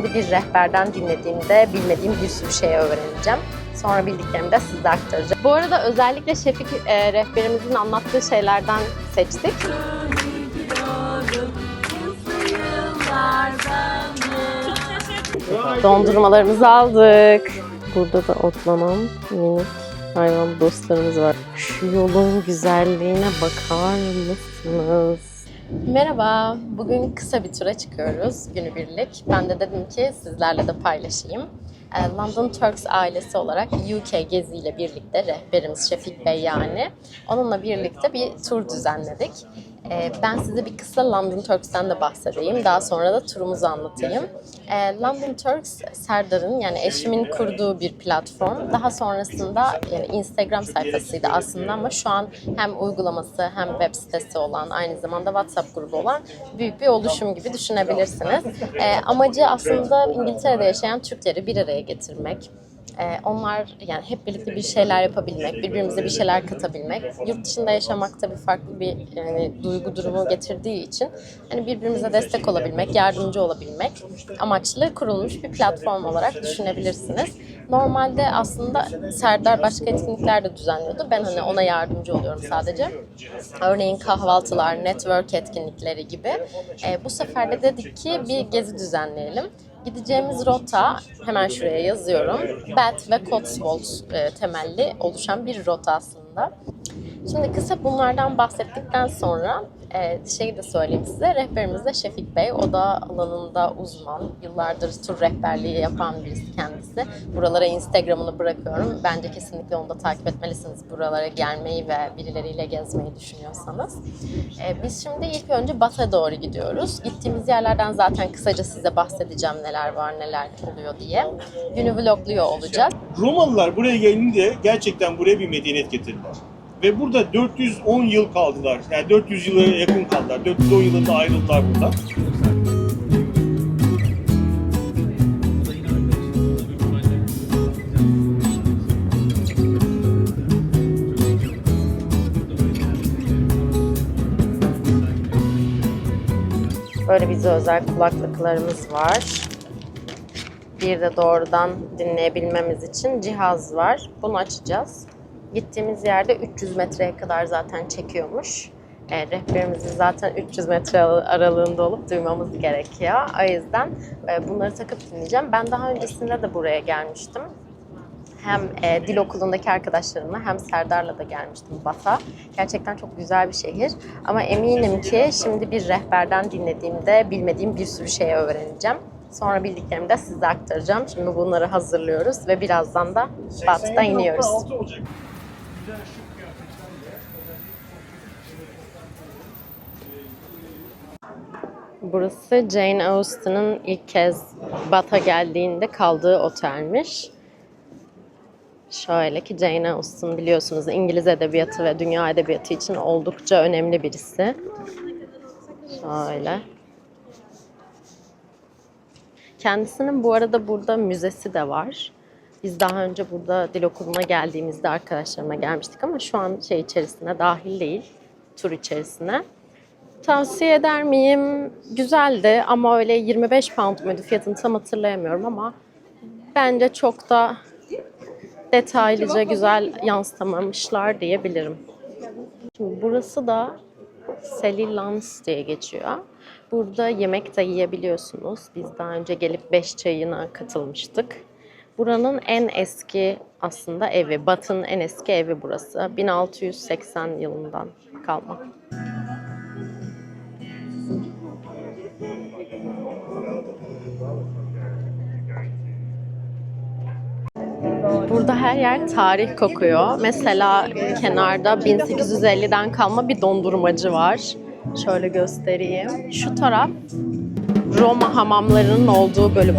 Şimdi bir rehberden dinlediğimde bilmediğim bir sürü şey öğreneceğim. Sonra bildiklerimi de size aktaracağım. Bu arada özellikle Şefik e, rehberimizin anlattığı şeylerden seçtik. Dondurmalarımızı aldık. Burada da otlanan minik hayvan dostlarımız var. Şu yolun güzelliğine bakar mısınız? Merhaba, bugün kısa bir tura çıkıyoruz günübirlik. Ben de dedim ki sizlerle de paylaşayım. Ee, London Turks ailesi olarak UK geziyle birlikte rehberimiz Şefik Bey yani onunla birlikte bir tur düzenledik. Ee, Ben size bir kısa London Turks'ten de bahsedeyim. Daha sonra da turumuzu anlatayım. Ee, London Turks, Serdar'ın yani eşimin kurduğu bir platform. Daha sonrasında yani Instagram sayfasıydı aslında ama şu an hem uygulaması hem web sitesi olan aynı zamanda WhatsApp grubu olan büyük bir oluşum gibi düşünebilirsiniz. Ee, amacı aslında İngiltere'de yaşayan Türkleri bir araya getirmek. Ee, onlar yani hep birlikte bir şeyler yapabilmek, birbirimize bir şeyler katabilmek. Yurt dışında yaşamak tabii farklı bir yani duygu durumu getirdiği için hani birbirimize destek olabilmek, yardımcı olabilmek amaçlı kurulmuş bir platform olarak düşünebilirsiniz. Normalde aslında Serdar başka etkinlikler de düzenliyordu. Ben hani ona yardımcı oluyorum sadece. Örneğin kahvaltılar, network etkinlikleri gibi. Ee, bu sefer de dedik ki bir gezi düzenleyelim. Gideceğimiz rota hemen şuraya yazıyorum. Bath ve Cotswold e, temelli oluşan bir rota aslında. Şimdi kısa bunlardan bahsettikten sonra e, şeyi de söyleyeyim size. Rehberimiz de Şefik Bey. O da alanında uzman. Yıllardır tur rehberliği yapan birisi kendisi. Buralara Instagram'ını bırakıyorum. Bence kesinlikle onu da takip etmelisiniz. Buralara gelmeyi ve birileriyle gezmeyi düşünüyorsanız. E, biz şimdi ilk önce Bath'a doğru gidiyoruz. Gittiğimiz yerlerden zaten kısaca size bahsedeceğim neler var neler oluyor diye. Günü vlogluyor olacağız. Romalılar buraya gelince gerçekten buraya bir medeniyet getirdiler. Ve burada 410 yıl kaldılar. Yani 400 yıla yakın kaldılar. 410 yılında ayrıldılar buradan. Böyle bize özel kulaklıklarımız var. Bir de doğrudan dinleyebilmemiz için cihaz var. Bunu açacağız. Gittiğimiz yerde 300 metreye kadar zaten çekiyormuş. E, rehberimizin zaten 300 metre aralığında olup duymamız gerekiyor. O yüzden e, bunları takıp dinleyeceğim. Ben daha öncesinde de buraya gelmiştim. Hem e, dil okulundaki arkadaşlarımla hem Serdar'la da gelmiştim Bat'a. Gerçekten çok güzel bir şehir. Ama eminim ki şimdi bir rehberden dinlediğimde bilmediğim bir sürü şey öğreneceğim. Sonra bildiklerimi de size aktaracağım. Şimdi bunları hazırlıyoruz ve birazdan da Bath'ta iniyoruz. Altı olacak. Burası Jane Austen'ın ilk kez Bath'a geldiğinde kaldığı otelmiş. Şöyle ki Jane Austen biliyorsunuz İngiliz edebiyatı ve dünya edebiyatı için oldukça önemli birisi. Şöyle. Kendisinin bu arada burada müzesi de var. Biz daha önce burada dil okuluna geldiğimizde arkadaşlarıma gelmiştik ama şu an şey içerisine dahil değil. Tur içerisine. Tavsiye eder miyim? Güzeldi ama öyle 25 pound muydu fiyatını tam hatırlayamıyorum ama bence çok da detaylıca güzel yansıtamamışlar diyebilirim. Şimdi burası da Sally Lance diye geçiyor. Burada yemek de yiyebiliyorsunuz. Biz daha önce gelip beş çayına katılmıştık. Buranın en eski aslında evi, Batı'nın en eski evi burası. 1680 yılından kalma. Burada her yer tarih kokuyor. Mesela kenarda 1850'den kalma bir dondurmacı var. Şöyle göstereyim. Şu taraf Roma hamamlarının olduğu bölüm.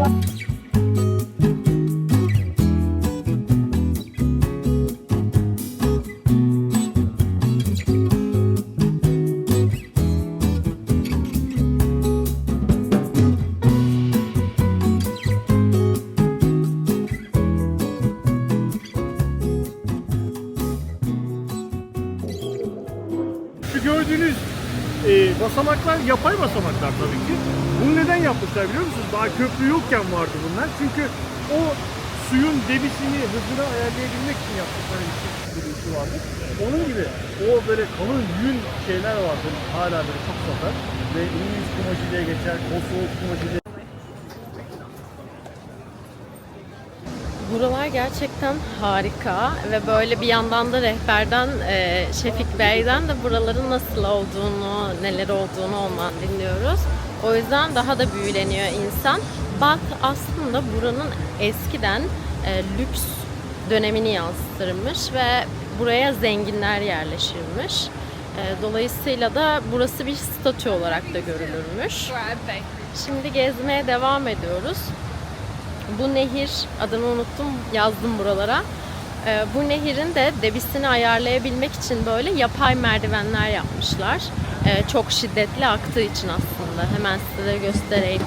Basamaklar tabii ki. Bunu neden yapmışlar biliyor musunuz? Daha köprü yokken vardı bunlar. Çünkü o suyun debisini, hızını ayarlayabilmek için yaptıkları bir şey, vardı. Onun gibi o böyle kalın yün şeyler vardı. Hala böyle çok satar. Ve İngiliz kumaşı diye geçer, Kosovo kumaşı diye Buralar gerçekten harika ve böyle bir yandan da rehberden e, Şefik Bey'den de buraların nasıl olduğunu, neler olduğunu ondan dinliyoruz. O yüzden daha da büyüleniyor insan. Bath aslında buranın eskiden e, lüks dönemini yansıtırmış ve buraya zenginler yerleşirmiş. E, dolayısıyla da burası bir statü olarak da görülürmüş. Şimdi gezmeye devam ediyoruz. Bu nehir, adını unuttum, yazdım buralara. Ee, bu nehirin de debisini ayarlayabilmek için böyle yapay merdivenler yapmışlar. Ee, çok şiddetli aktığı için aslında. Hemen size göstereyim.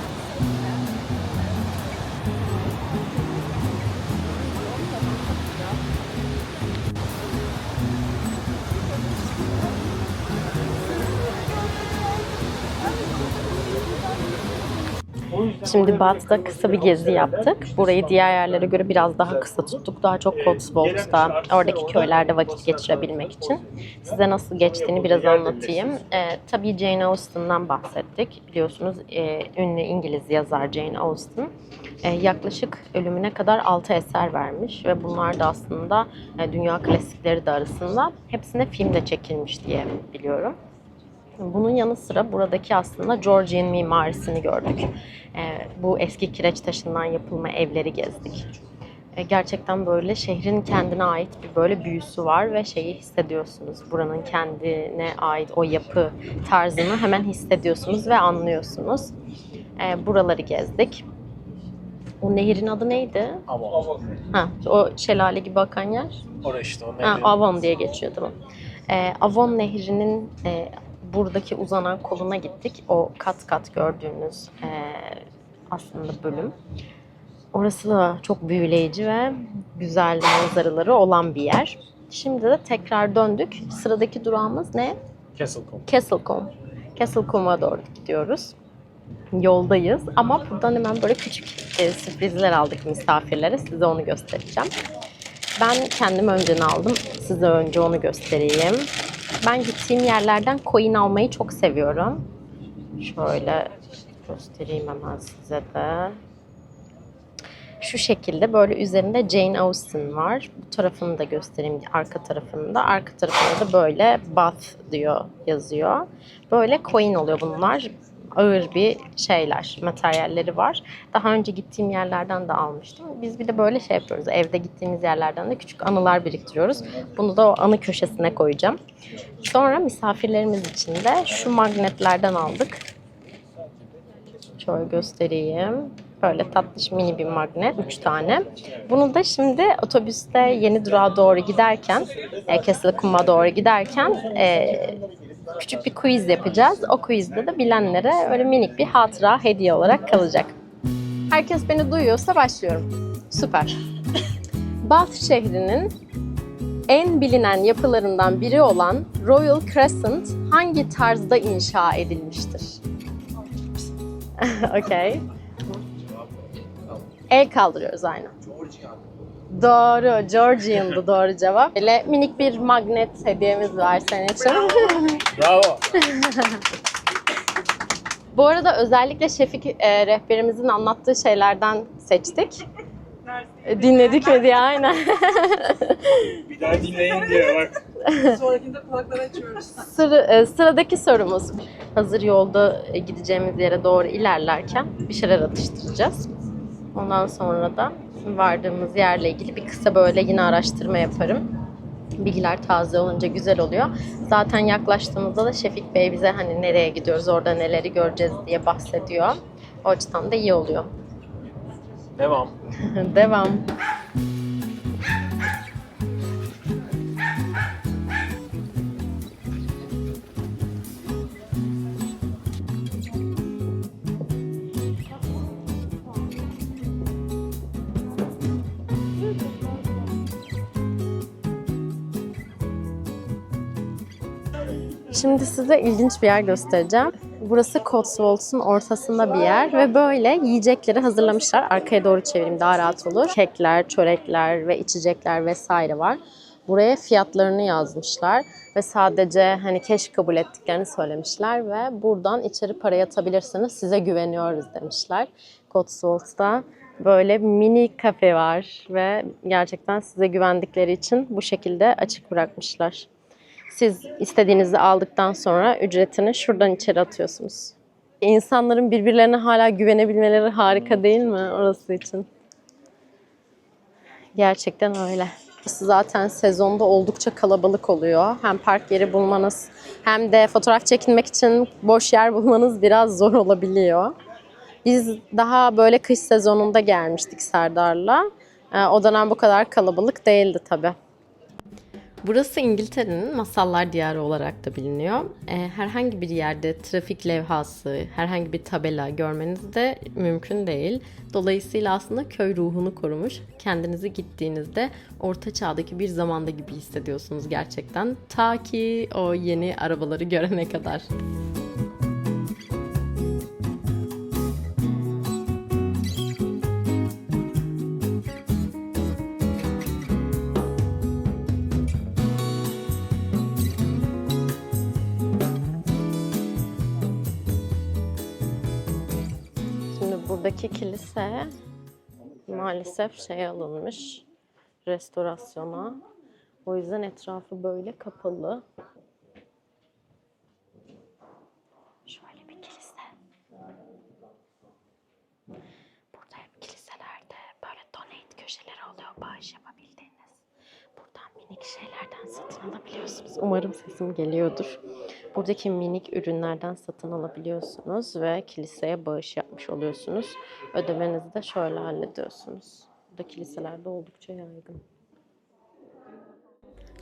Şimdi Bath'ta kısa bir gezi yaptık. Burayı diğer yerlere göre biraz daha kısa tuttuk. Daha çok Cotswolds'ta, oradaki köylerde vakit geçirebilmek için. Size nasıl geçtiğini biraz anlatayım. Ee, tabii Jane Austen'dan bahsettik. Biliyorsunuz e, ünlü İngiliz yazar Jane Austen. E, yaklaşık ölümüne kadar 6 eser vermiş ve bunlar da aslında e, dünya klasikleri de arasında. Hepsinde film de çekilmiş diye biliyorum. Bunun yanı sıra buradaki aslında Georgian mimarisini gördük. Ee, bu eski kireç taşından yapılma evleri gezdik. Ee, gerçekten böyle şehrin kendine ait bir böyle büyüsü var ve şeyi hissediyorsunuz. Buranın kendine ait o yapı tarzını hemen hissediyorsunuz ve anlıyorsunuz. Ee, buraları gezdik. O nehirin adı neydi? Avon. Ha, o şelale gibi akan yer. Orası işte o Ha, nehri. Avon diye geçiyor tamam. Ee, Avon Nehri'nin e, buradaki uzanan koluna gittik. O kat kat gördüğünüz e, aslında bölüm. Orası da çok büyüleyici ve güzel manzaraları olan bir yer. Şimdi de tekrar döndük. Sıradaki durağımız ne? Castlecombe. Castlecombe. Castlecombe'a doğru gidiyoruz. Yoldayız ama buradan hemen böyle küçük e, sürprizler aldık misafirlere. Size onu göstereceğim. Ben kendim önceden aldım. Size önce onu göstereyim. Ben gittiğim yerlerden coin almayı çok seviyorum. Şöyle göstereyim hemen size de. Şu şekilde böyle üzerinde Jane Austen var. Bu tarafını da göstereyim arka tarafında. Arka tarafında da böyle Bath diyor yazıyor. Böyle coin oluyor bunlar. Ağır bir şeyler, materyalleri var. Daha önce gittiğim yerlerden de almıştım. Biz bir de böyle şey yapıyoruz. Evde gittiğimiz yerlerden de küçük anılar biriktiriyoruz. Bunu da o anı köşesine koyacağım. Sonra misafirlerimiz için de şu magnetlerden aldık. Şöyle göstereyim. Böyle tatlış mini bir magnet. Üç tane. Bunu da şimdi otobüste yeni durağa doğru giderken, e, Castlecombe'a doğru giderken e, küçük bir quiz yapacağız. O quizde de bilenlere öyle minik bir hatıra hediye olarak kalacak. Herkes beni duyuyorsa başlıyorum. Süper. Bath şehrinin en bilinen yapılarından biri olan Royal Crescent hangi tarzda inşa edilmiştir? Okey. El kaldırıyoruz aynen. Doğru, Georgian'dı doğru cevap. Böyle minik bir magnet hediyemiz var senin için. Bravo. Bu arada özellikle Şefik e, rehberimizin anlattığı şeylerden seçtik. Dinledik mi diye aynen. Bir daha dinleyin diyor bak. Sonrakinde kulakları açıyoruz. Sıra, e, sıradaki sorumuz. Hazır yolda e, gideceğimiz yere doğru ilerlerken bir şeyler atıştıracağız. Ondan sonra da vardığımız yerle ilgili bir kısa böyle yine araştırma yaparım. Bilgiler taze olunca güzel oluyor. Zaten yaklaştığımızda da Şefik Bey bize hani nereye gidiyoruz, orada neleri göreceğiz diye bahsediyor. O açıdan da iyi oluyor. Devam. Devam. Şimdi size ilginç bir yer göstereceğim. Burası Cotswolds'un ortasında bir yer ve böyle yiyecekleri hazırlamışlar. Arkaya doğru çevireyim daha rahat olur. Kekler, çörekler ve içecekler vesaire var. Buraya fiyatlarını yazmışlar ve sadece hani keş kabul ettiklerini söylemişler ve buradan içeri para yatabilirsiniz. Size güveniyoruz demişler. Cotswolds'ta böyle mini kafe var ve gerçekten size güvendikleri için bu şekilde açık bırakmışlar. Siz istediğinizi aldıktan sonra ücretini şuradan içeri atıyorsunuz. İnsanların birbirlerine hala güvenebilmeleri harika değil mi orası için? Gerçekten öyle. Zaten sezonda oldukça kalabalık oluyor. Hem park yeri bulmanız hem de fotoğraf çekinmek için boş yer bulmanız biraz zor olabiliyor. Biz daha böyle kış sezonunda gelmiştik Serdar'la. Ee, O dönem bu kadar kalabalık değildi tabii. Burası İngiltere'nin masallar diyarı olarak da biliniyor. Ee, herhangi bir yerde trafik levhası, herhangi bir tabela görmeniz de mümkün değil. Dolayısıyla aslında köy ruhunu korumuş. Kendinizi gittiğinizde orta çağdaki bir zamanda gibi hissediyorsunuz gerçekten. Ta ki o yeni arabaları görene kadar. Buradaki kilise maalesef şey alınmış restorasyona. O yüzden etrafı böyle kapalı. Şöyle bir kilise. Burada kiliselerde böyle donate köşeleri oluyor bağış yapabildiğiniz. Buradan minik şeylerden satın alabiliyorsunuz. Umarım sesim geliyordur. Buradaki minik ürünlerden satın alabiliyorsunuz ve kiliseye bağış yapmış oluyorsunuz. Ödemenizi de şöyle hallediyorsunuz. Burada kiliselerde oldukça yaygın.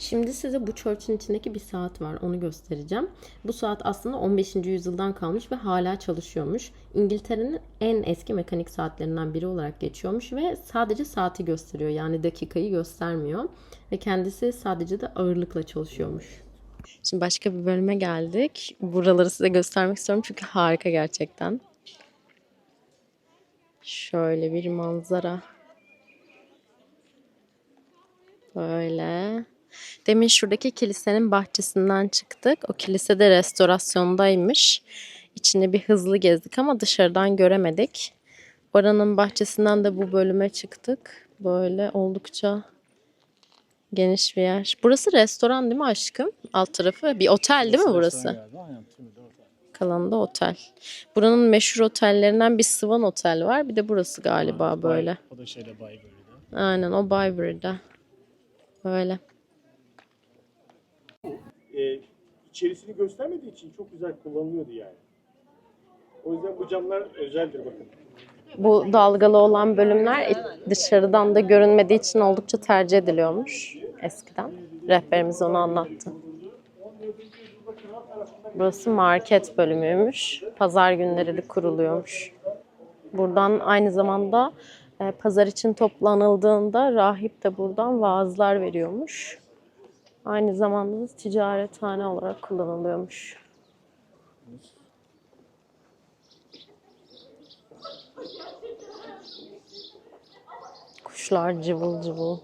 Şimdi size bu church'ın içindeki bir saat var. Onu göstereceğim. Bu saat aslında 15. yüzyıldan kalmış ve hala çalışıyormuş. İngiltere'nin en eski mekanik saatlerinden biri olarak geçiyormuş ve sadece saati gösteriyor. Yani dakikayı göstermiyor. Ve kendisi sadece de ağırlıkla çalışıyormuş. Şimdi başka bir bölüme geldik. Buraları size göstermek istiyorum çünkü harika gerçekten. Şöyle bir manzara. Böyle. Demin şuradaki kilisenin bahçesinden çıktık. O kilise de restorasyondaymış. İçini bir hızlı gezdik ama dışarıdan göremedik. Oranın bahçesinden de bu bölüme çıktık. Böyle oldukça geniş bir yer. Burası restoran değil mi aşkım? Alt tarafı. Bir otel değil mi burası? Kalanı da otel. Buranın meşhur otellerinden bir Swan Otel var. Bir de burası galiba böyle. O da şeyde. Aynen o Byberry'de. Böyle. E, içerisini göstermediği için çok güzel kullanılıyordu yani. O yüzden bu camlar özeldir bakın. Bu dalgalı olan bölümler dışarıdan da görünmediği için oldukça tercih ediliyormuş eskiden. Rehberimiz onu anlattı. Burası market bölümüymüş. Pazar günleri de kuruluyormuş. Buradan aynı zamanda e, pazar için toplanıldığında rahip de buradan vaazlar veriyormuş. Aynı zamanda da ticarethane olarak kullanılıyormuş. Kuşlar cıvıl cıvıl.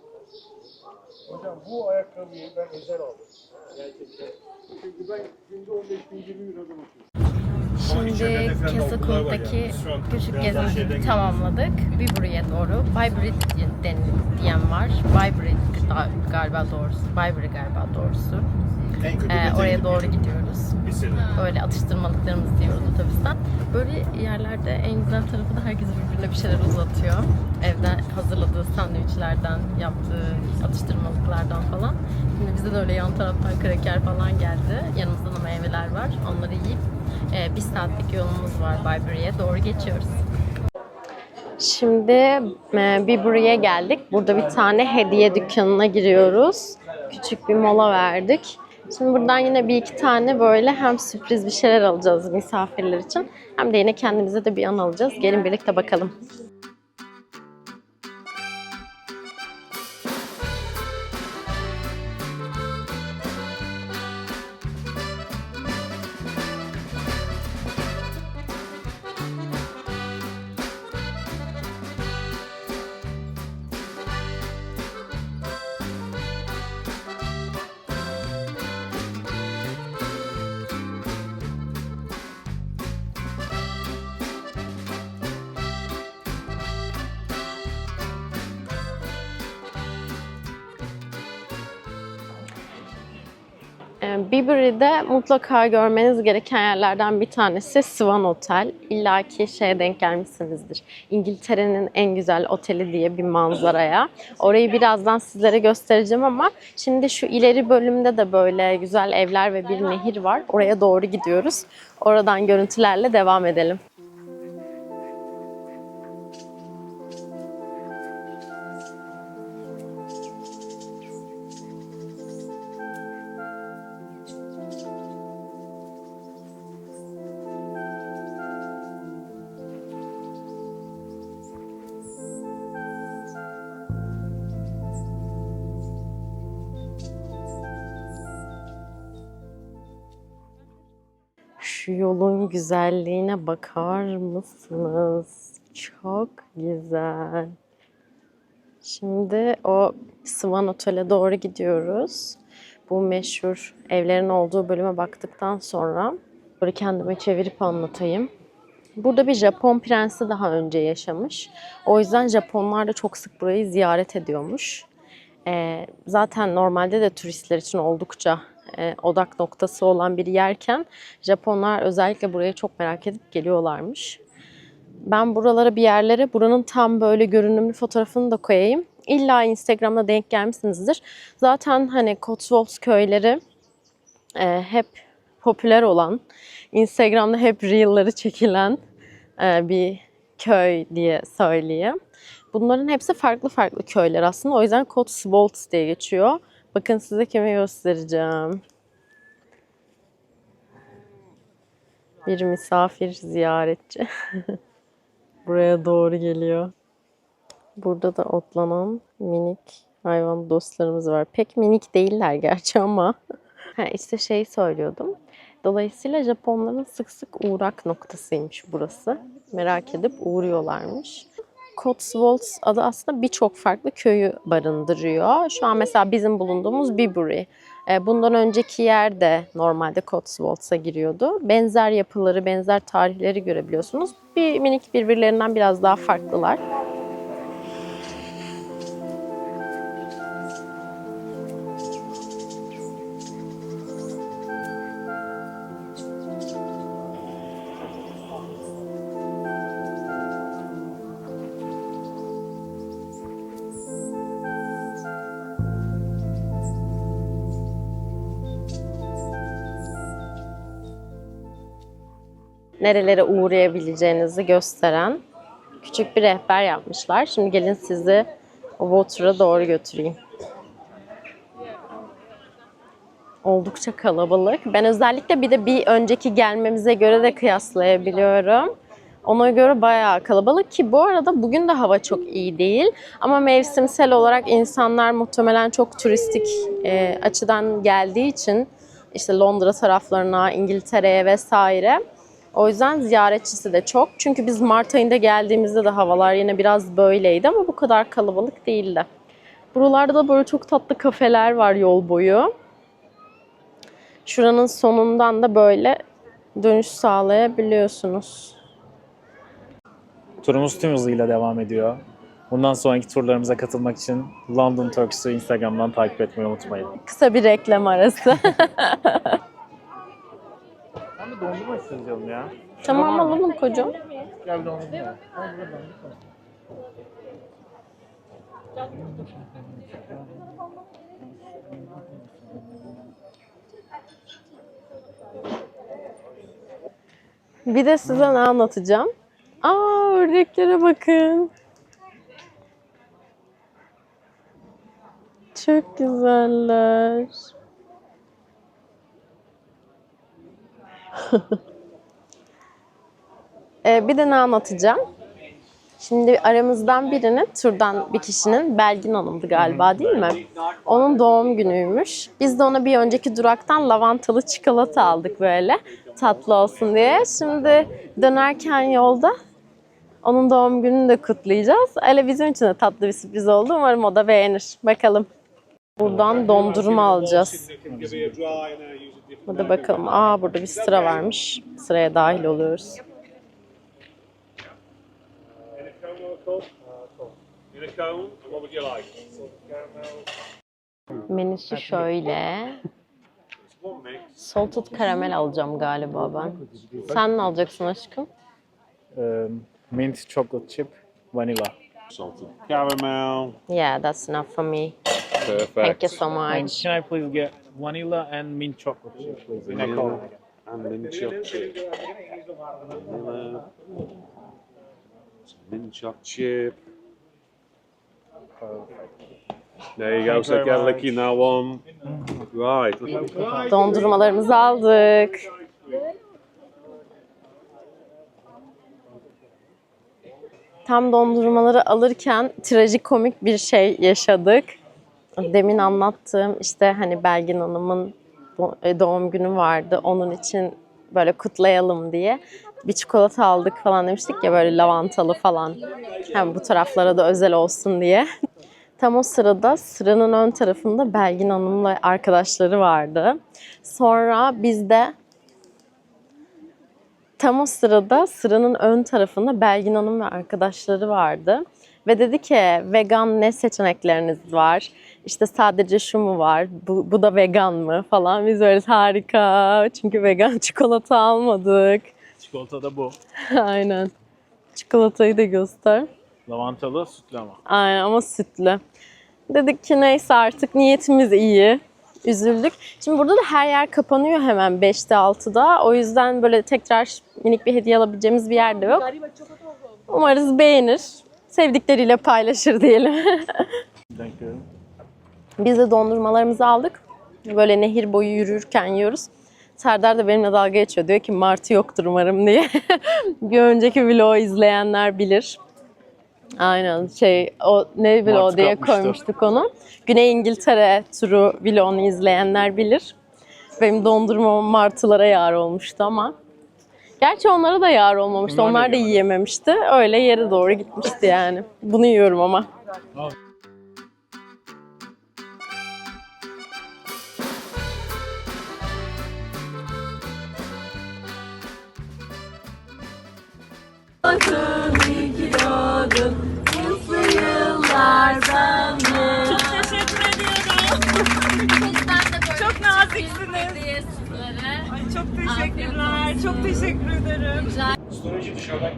Hocam bu ayakkabıyı ben özel aldım. Gerçekten. Çünkü ben günde 15 bin 20 euro bakıyorum. Şimdi Kesakult'taki küçük gezimizi tamamladık. Bibury'e doğru. Bybury diyen var. Bybury galiba doğrusu. Bybury galiba doğrusu. Ee, oraya doğru gidiyoruz. Böyle atıştırmalıklarımızı yiyoruz otobüsten. Böyle yerlerde en güzel tarafı da herkes birbirine bir şeyler uzatıyor. Evden hazırladığı sandviçlerden, yaptığı atıştırmalıklardan falan. Şimdi bize de öyle yan taraftan kraker falan geldi. Yanımızda da meyveler var. Onları yiyip e, bir saatlik yolumuz var Bybury'e doğru geçiyoruz. Şimdi e, bir buraya geldik. Burada bir tane hediye dükkanına giriyoruz. Küçük bir mola verdik. Şimdi buradan yine bir iki tane böyle hem sürpriz bir şeyler alacağız misafirler için. Hem de yine kendimize de bir an alacağız. Gelin birlikte bakalım. Bibury'de mutlaka görmeniz gereken yerlerden bir tanesi Swan Otel. İlla ki şeye denk gelmişsinizdir. İngiltere'nin en güzel oteli diye bir manzaraya. Orayı birazdan sizlere göstereceğim ama şimdi şu ileri bölümde de böyle güzel evler ve bir nehir var. Oraya doğru gidiyoruz. Oradan görüntülerle devam edelim. Şu yolun güzelliğine bakar mısınız? Çok güzel. Şimdi o Swan Otel'e doğru gidiyoruz. Bu meşhur evlerin olduğu bölüme baktıktan sonra böyle kendime çevirip anlatayım. Burada bir Japon prensi daha önce yaşamış. O yüzden Japonlar da çok sık burayı ziyaret ediyormuş. Ee, zaten normalde de turistler için oldukça e, odak noktası olan bir yerken Japonlar özellikle buraya çok merak edip geliyorlarmış. Ben buralara bir yerlere buranın tam böyle görünümlü fotoğrafını da koyayım. İlla Instagram'da denk gelmişsinizdir. Zaten hani Cotswolds köyleri e, hep popüler olan, Instagram'da hep reel'ları çekilen e, bir köy diye söyleyeyim. Bunların hepsi farklı farklı köyler aslında. O yüzden Cotswolds diye geçiyor. Bakın size kimi göstereceğim. Bir misafir ziyaretçi. Buraya doğru geliyor. Burada da otlanan minik hayvan dostlarımız var. Pek minik değiller gerçi ama. ha, işte şey söylüyordum. Dolayısıyla Japonların sık sık uğrak noktasıymış burası. Merak edip uğruyorlarmış. Cotswolds adı aslında birçok farklı köyü barındırıyor. Şu an mesela bizim bulunduğumuz Bibury. E, Bundan önceki yer de normalde Cotswolds'a giriyordu. Benzer yapıları, benzer tarihleri görebiliyorsunuz. Bir minik birbirlerinden biraz daha farklılar. Nerelere uğrayabileceğinizi gösteren küçük bir rehber yapmışlar. Şimdi gelin sizi Water'a doğru götüreyim. Oldukça kalabalık. Ben özellikle bir de bir önceki gelmemize göre de kıyaslayabiliyorum. Ona göre bayağı kalabalık ki bu arada bugün de hava çok iyi değil. Ama mevsimsel olarak insanlar muhtemelen çok turistik e, açıdan geldiği için işte Londra taraflarına, İngiltere'ye vesaire. O yüzden ziyaretçisi de çok. Çünkü biz Mart ayında geldiğimizde de havalar yine biraz böyleydi ama bu kadar kalabalık değildi. Buralarda da böyle çok tatlı kafeler var yol boyu. Şuranın sonundan da böyle dönüş sağlayabiliyorsunuz. Turumuz tüm hızıyla devam ediyor. Bundan sonraki turlarımıza katılmak için London Turks'ü Instagram'dan takip etmeyi unutmayın. Kısa bir reklam arası. De dondurma istiyorum ya. tamam alalım kocam. Gel dondurma. Bir de size ne anlatacağım? Aa ördeklere bakın. Çok güzeller. Ee, bir de ne anlatacağım? Şimdi aramızdan birinin, turdan bir kişinin, Belgin Hanım'dı galiba değil mi? Onun doğum günüymüş. Biz de ona bir önceki duraktan lavantalı çikolata aldık böyle. Tatlı olsun diye. Şimdi dönerken yolda onun doğum gününü de kutlayacağız. Öyle bizim için de tatlı bir sürpriz oldu. Umarım o da beğenir. Bakalım. Buradan dondurma alacağız. Hadi bakalım. Aa burada bir sıra varmış. Sıraya dahil oluyoruz. Menüsü şöyle. Salted karamel alacağım galiba ben. Sen ne alacaksın aşkım? Um, mint chocolate chip vanilla. Salted caramel. Yeah, that's enough for me. Perfect. Thank you so And much. can I please get vanilla and mint chocolate chip, please? In a and mint chocolate chip. Vanilla. Mint chocolate chip. There you go. So get licky now one. Right. Dondurmalarımızı aldık. Tam dondurmaları alırken trajikomik bir şey yaşadık. Demin anlattığım işte hani Belgin Hanım'ın e, doğum günü vardı. Onun için böyle kutlayalım diye bir çikolata aldık falan demiştik ya böyle lavantalı falan. Hem bu taraflara da özel olsun diye. Tam o sırada sıranın ön tarafında Belgin Hanım'la arkadaşları vardı. Sonra biz de tam o sırada sıranın ön tarafında Belgin Hanım ve arkadaşları vardı. Ve dedi ki vegan ne seçenekleriniz var? İşte sadece şu mu var? Bu, bu da vegan mı? Falan. Biz öyle harika. Çünkü vegan çikolata almadık. Çikolata da bu. Aynen. Çikolatayı da göster. Lavantalı, sütlü ama. Aynen ama sütlü. Dedik ki neyse artık niyetimiz iyi. Üzüldük. Şimdi burada da her yer kapanıyor hemen 5'te 6'da. O yüzden böyle tekrar minik bir hediye alabileceğimiz bir yer de yok. Umarız beğenir. Sevdikleriyle paylaşır diyelim. Thank you. Biz de dondurmalarımızı aldık. Böyle nehir boyu yürürken yiyoruz. Serdar da benimle dalga geçiyor. Diyor ki martı yoktur umarım diye. bir önceki vlogu izleyenler bilir. Aynen şey o ne vlog Martı diye kapmıştı. koymuştuk onu. Güney İngiltere turu vlogunu izleyenler bilir. Benim dondurmam martılara yar olmuştu ama. Gerçi onlara da yar olmamıştı. Onlar da Onlar da yiyememişti. Öyle yere doğru gitmişti yani. Bunu yiyorum ama. Çok çok teşekkürler. Çok teşekkür ederim.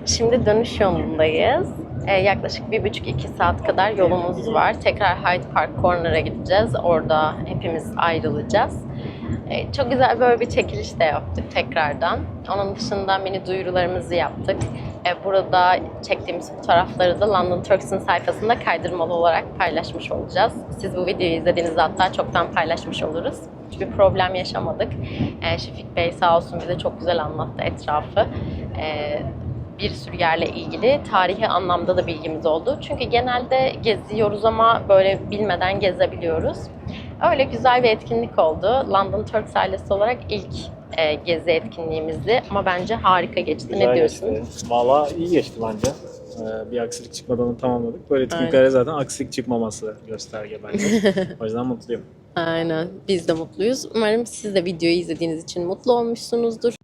Şimdi dönüş yolundayız. Ee, yaklaşık bir buçuk iki saat kadar yolumuz var. Tekrar Hyde Park Corner'a gideceğiz. Orada hepimiz ayrılacağız. Ee, çok güzel böyle bir çekiliş de yaptık tekrardan. Onun dışında mini duyurularımızı yaptık. Ee, burada çektiğimiz fotoğrafları da London Turks'ın sayfasında kaydırmalı olarak paylaşmış olacağız. Siz bu videoyu izlediğinizde hatta çoktan paylaşmış oluruz. Hiçbir problem yaşamadık. Ee, Şefik Bey sağ olsun bize çok güzel anlattı etrafı. Bir sürü yerle ilgili tarihi anlamda da bilgimiz oldu. Çünkü genelde geziyoruz ama böyle bilmeden gezebiliyoruz. Öyle güzel bir etkinlik oldu. London Turks ailesi olarak ilk e, gezi etkinliğimizdi ama bence harika geçti. ne Güzel diyorsun? geçti. Valla iyi geçti bence. Ee, bir aksilik çıkmadan tamamladık. Böyle etkinliklere zaten aksilik çıkmaması gösterge bence. o yüzden mutluyum. Aynen. Biz de mutluyuz. Umarım siz de videoyu izlediğiniz için mutlu olmuşsunuzdur.